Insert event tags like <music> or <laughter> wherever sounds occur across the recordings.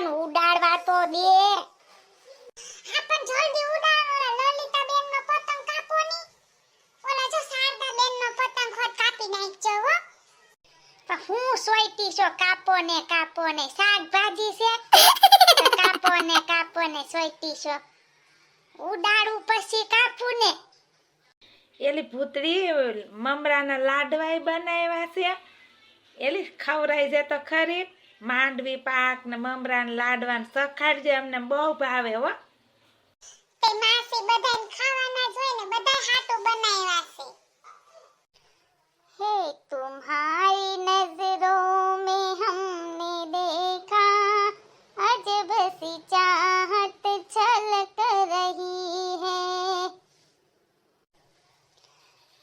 પણ ઉડાડવા તો દે. હા, પણ જલ્દી ઉડાડો લલિતા બેન નો પતંગ કાપો ની. ઓલા જો શારદા બેન નો પતંગ હોત કાપી નાખજો હો. તો હું સોઈતી છો, કાપો ને કાપો ને. શાકભાજી છે કાપો ને કાપો ને સોઈતી છો. ઉડાડું પછી કાપું ને. એલી ભૂતળી મમરાના લાડવાય બનાવ્યા છે. એલી ખવરાઈ જાય તો ખરી. માંડવી પાક ને મમરા ને લાડવા ને સખાડજે અમને બહુ ભાવે હો. તે માસી બધાને ખાવાના જોઈને બધા હાટું બનાવ્યા છે. હે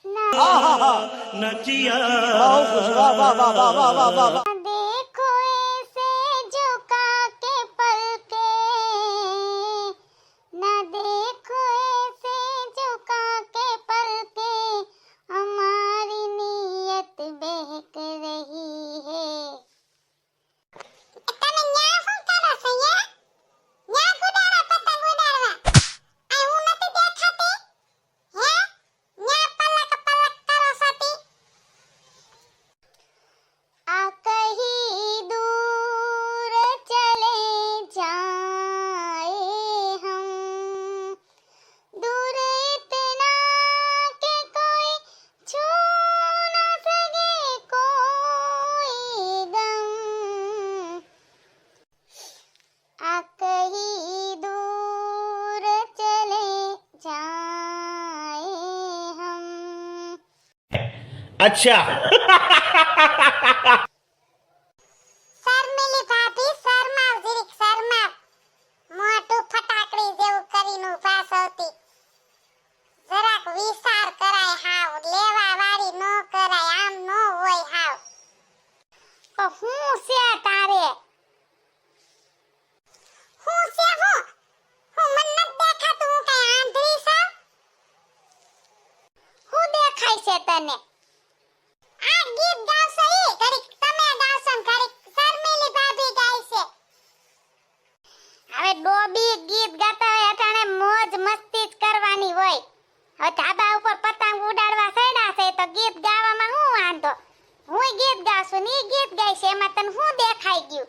ના નચિયા. અચ્છા. તો હું છે તારે? હું છે હું? હું મન ન દેખાતું, હું કઈ આંધળી છું તને? ગીત ગાવશો ઈ. ઘડીક તમે ગાવશો ને શર્મિલી ભાભી ગાય હવે ડોબી ગીત ગાતા હોય અટાણે મોજ મસ્તી જ કરવાની હોય. હવે ધાબા ઉપર પતંગ ઉડાડવા સડ્યા છે તો ગીત ગાવામાં હું વાંધો? હું ગીત ગાશું ને ગીત ગાઈશ એમાં તને શું દેખાઈ ગયું?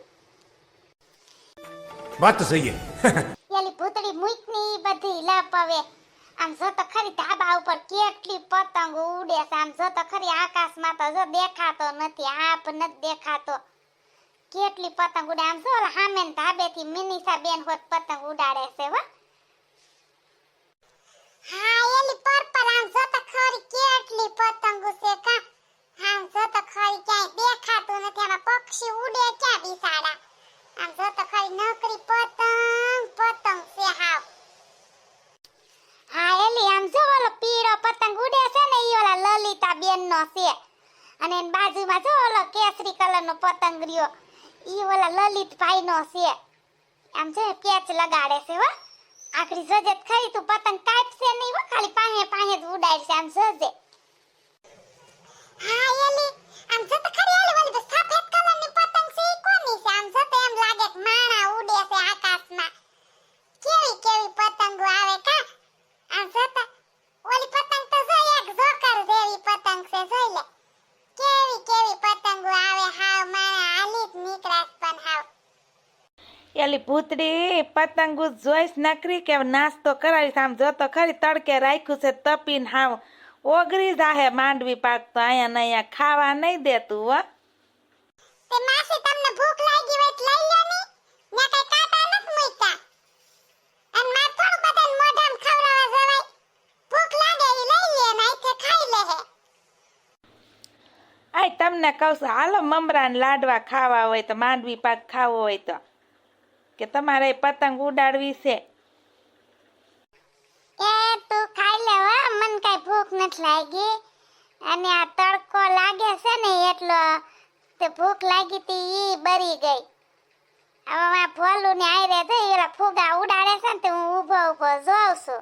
વાત તો સહી <laughs> આમ જો તો ખરી ધાબા ઉપર કેટલી પતંગો ઉડે છે. આમ જો તો ખરી આકાશમાં તો જો દેખાતો નથી, આપ નથી દેખાતો. કેટલી પતંગ ઉડે. આમ જો સામે ધાબેથી મિનિસા બેન હોત પતંગ ઉડાડે છે હો. હા એલી પર પર આમ જો તો ખરી કેટલી પતંગો છે કા આમ જો તો ખરી ક્યાંય દેખાતું નથી આમાં પક્ષી ઉડે ક્યાં બિસાડા આમ જો તો ખરી નકરી પતંગ પતંગ છે હાવ હા એલી આમ જો ઓલો પીળો પતંગ ઉડે છે ને ઈ ઓલા લલિતા બેન નો છે અને એની બાજુમાં જો ઓલો કેસરી કલરનો પતંગ રહ્યો. ઈ ઓલા લલિતભાઈ નો છે. આમ છે પેચ લગાડે છે હો. આખરી જોજે ખરી તું પતંગ કાપશે નહીં હો, ખાલી પાહે પાહે જ ઉડાડશે, આમ જોજે. હા, એલી. આમ જો તો ખરી એલી ઓલી સફેદ કલરની પતંગ છે ઈ કોની છે આમ જો તો એમ લાગે કે માણા ઉડે છે આકાશમાં કેવી કેવી પતંગો આવે કા આમ જો તો ઓલી પતંગ તો જો એક જોકર જેવી પતંગ છે જોઈ લે કેવી કેવી પતંગો આવે હાવ માણા હાલી જ નીકળાશ પણ હાવ એલી ભૂતળી પતંગુ જોઈશ નકરી કે નાસ્તો કરાવીશ આમ જો તો ખરી તડકે રાખ્યું છે તપીને હાવ. ઓગળી જાહે માંડવી પાક તો અહીંયા ને અહીંયા ખાવા નહીં દેતું હો. તે માસી તમને ભૂખ લાગી હોય તો લઈ લ્યો ની ને કઈ કાંટા નથી મૂક્યા અને માર થોડું બધાને મોઢામાં ખવડાવવા જવાય ભૂખ લાગે ઈ લઈ લે ને આઈથે ખાઈ લે હે આય તમને કહું છું, હાલો મમરાને લાડવા ખાવા હોય તો, માંડવી પાક ખાવો હોય તો, કે તમારે પતંગ ઉડાડવી છે? એ તું ખાઈ લે હો, મન કઈ ભૂખ નથી લાગી. અને આ તડકો લાગે છે ને એટલો, તે ભૂખ લાગી તી ઈ બરી ગઈ. હવે આ ભોલું ને આયરે થઈ એલા ફુગા ઉડાડે છે ને તે હું ઊભો ઊભો જોઉં છું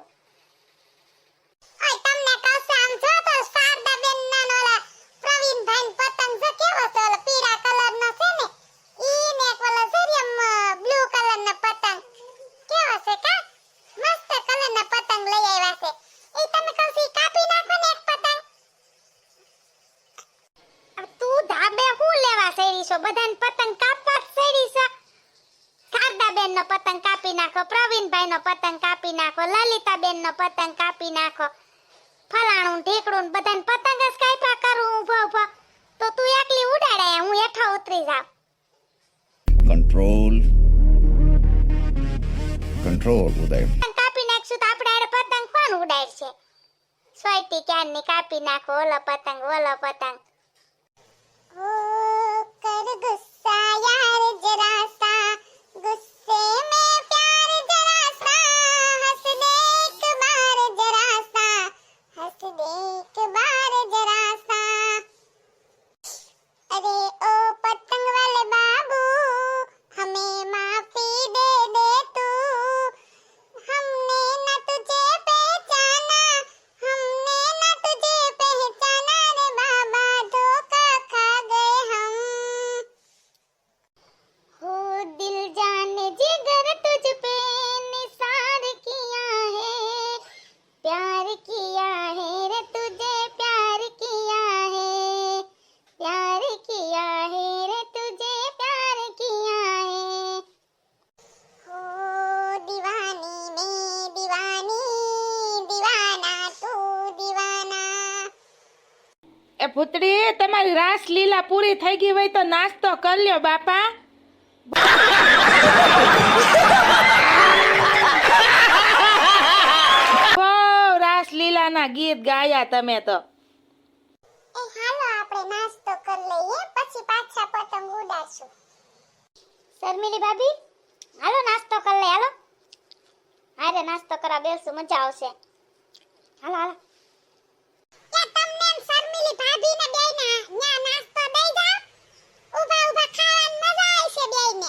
ઓય તમને કહું છું આમ જો તો શારદા બેન ના ને ઓલા પ્રવીણભાઈ પતંગ જો કેવો છે ઓલા પીળા કલર નો છે ને ઈ ને એક ઓલા જરિયમ બ્લુ કલર નો પતંગ કેવો છે કા મસ્ત કલર ના પતંગ લઈ આવ્યા છે ઈ તમે કહું છું ઈ કાપી નાખો ને એક પતંગ હવે તું ધાબે હું લેવા બધાને પતંગ કાપવા જ ચડી છે શારદાબેન નો પતંગ કાપી નાખો પ્રવીણભાઈ નો પતંગ કાપી નાખો લલિતાબેન નો પતંગ કાપી નાખો. ફલાણું ઢીકડું ને બધાને પતંગ જ કાપ્યા કરું ઊભો ઊભો તો તું એકલી ઉડાડે હું હેઠા ઉતરી જાઉં. કંટ્રોલ કંટ્રોલ ઉદય કાપી નાખશું તો આપણે આડે પતંગ કોણ ઉડાડશે? સોયટી ક્યારની કાપી નાખો? ઓલો પતંગ ઓલો પતંગ. ઓ કર ગુસ્સા યાર જરા સા. ગુસ્સે ભૂતડી તમારી રાસ લીલા પૂરી થઈ ગઈ હોય તો નાસ્તો કરી લ્યો, બાપા. બહુ રાસ લીલાના ગીત ગાયા તમે તો. એ હાલો નાસ્તો કરી લઈએ, પછી પાછા પતંગ ઉડાડશું. શર્મિલી ભાભી, હાલો નાસ્તો કરી લઈએ, હાલો. હારે નાસ્તો કરવા બેસું, મજા આવશે. હાલો હાલો તમને શર્મિલી ભાભી ને બેયને ન્યા નાસ્તો દઈ જાવ ઊભા ઊભા ખાવાની મજા આવશે બેયને